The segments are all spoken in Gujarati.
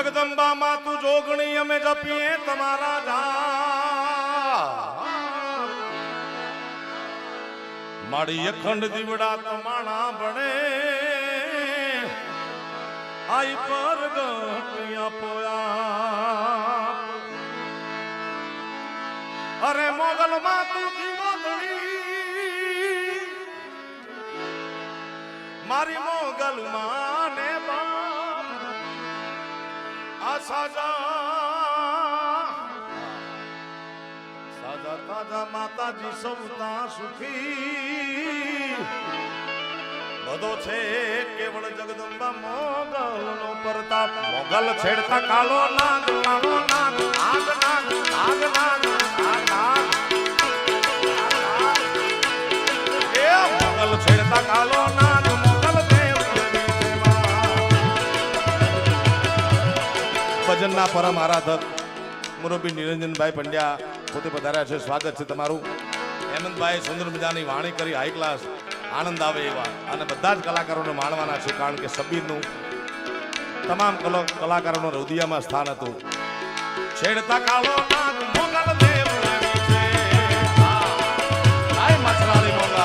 જગદંબા માં તું જોગણી અમે જપીએ તમારા જા માડી અખંડ દીવડા તમાણા બને આઈ પર ગટિયા પોયા. અરે મોગલ માં તું દીવો મારી મોગલ માને સાજા. સાજા તાજા માતાજી સૌતા સુખી. બધો છે કેવળ જગદંબા મોગલ નો પ્રતાપ. મોગલ છેડતા કાળો નાગ કાળો નાગ નાગ નાગ નાગ નાગ નાગ નાગ એ મોગલ છેડતા કાળો નાગ ભજનના પરમ આરાધક મુરબી નિરંજનભાઈ પંડ્યા પોતે પધાર્યા છે. સ્વાગત છે તમારું. હેમંતભાઈ સુંદર મજાની વાણી કરી હાઈ ક્લાસ આનંદ આવે એવા. અને બધા જ કલાકારોને માણવાના છે કારણ કે સબીરનું તમામ કલો- કલાકારોનું હૃદયમાં સ્થાન હતું. છેડતા કાળો મોગલ દેવ છે. હાય મથરાળી મોગલ.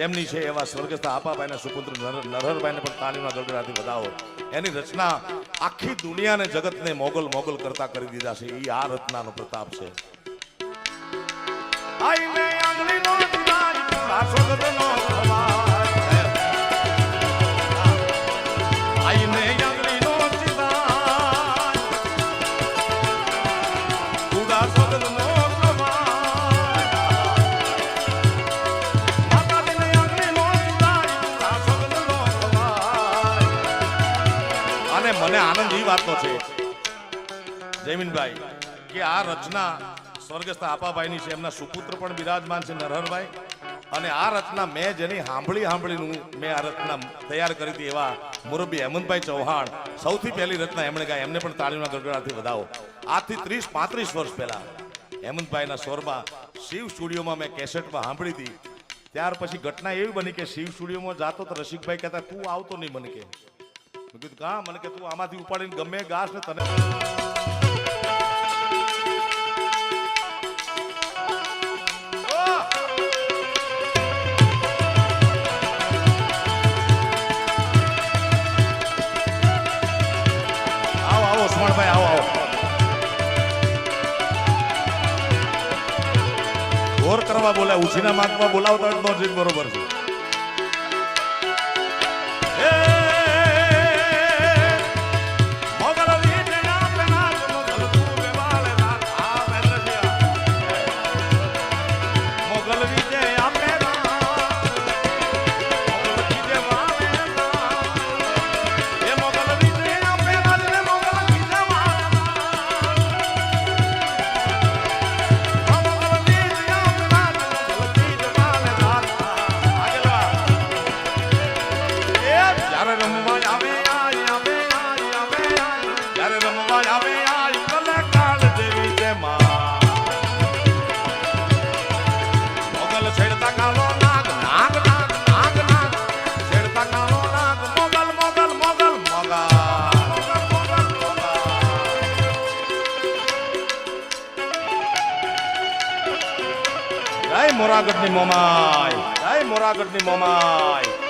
જેમની છે એવા સ્વર્ગસ્થ આપાભાઈના, સુપુત્ર નર- નરહરભાઈને પણ તાલીમના ગડગડાથી વધાવો. એની રચના આખી દુનિયાને જગતને મોગલ મોગલ કરતા કરી દીધા છે. એ આ રચનાનો પ્રતાપ છે. આઈને આંગળીનો મને આનંદ એ વાતનો છે. જયમીનભાઈ, કે આ રચના સ્વર્ગસ્થ આપાભાઈની છે, એમના સુપુત્ર પણ બિરાજમાન છે નરહરભાઈ. અને આ રચના મેં જેની સાંભળી સાંભળીનું મેં આ રચના તૈયાર કરી હતી એવા મુરબ્બી હેમંતભાઈ ચૌહાણ, સૌથી પહેલી રચના એમણે ગાય એમને પણ તાળીના ગરગડાથી વધાવો. આજથી ત્રીસ, પાંત્રીસ વર્ષ પહેલા હેમંતભાઈના સ્વરમાં શિવ સ્ટુડિયોમાં મેં કેસેટમાં સાંભળી હતી. ત્યાર પછી ઘટના એવી બની કે શિવ સ્ટુડિયોમાં જાતો તો રસિકભાઈ કહેતા, તું આવતો નહીં મને કે. મેં કીધું કા મને કે તું આમાંથી ઉપાડીને ગમે ગાસ ને તને આવો આવો સુમણભાઈ આવો આવો. કરવા બોલાય, ઉછીના માર્ગમાં બોલાવતા જ નો બરોબર છે. મોરાગઢની મોમાય જય મોરાગઢની મોમાય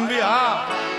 એમ બી હા.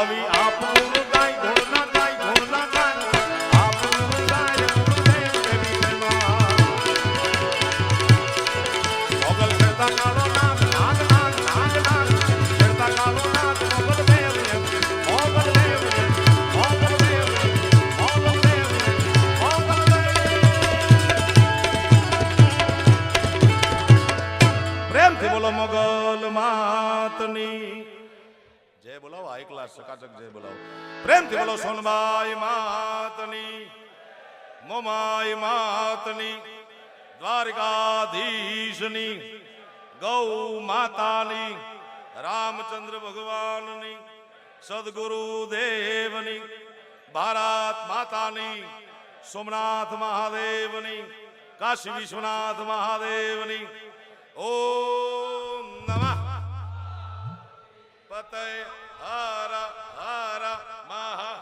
હવે આપણું ગાય ઢોરના ગાય ઢોરના જય બોલાવો, આ એકલા સકાચક જય બોલાવો. પ્રેમથી બોલો સોનબાઈ માતની, મોમાઈ માતની, દ્વારકાધીશની, ગૌ માતાની, રામચંદ્ર ભગવાનની સદગુરુ દેવની ભારત માતાની, સોમનાથ મહાદેવની, કાશી વિશ્વનાથ મહાદેવની, ઓમ નમઃ. પતય हर हर महा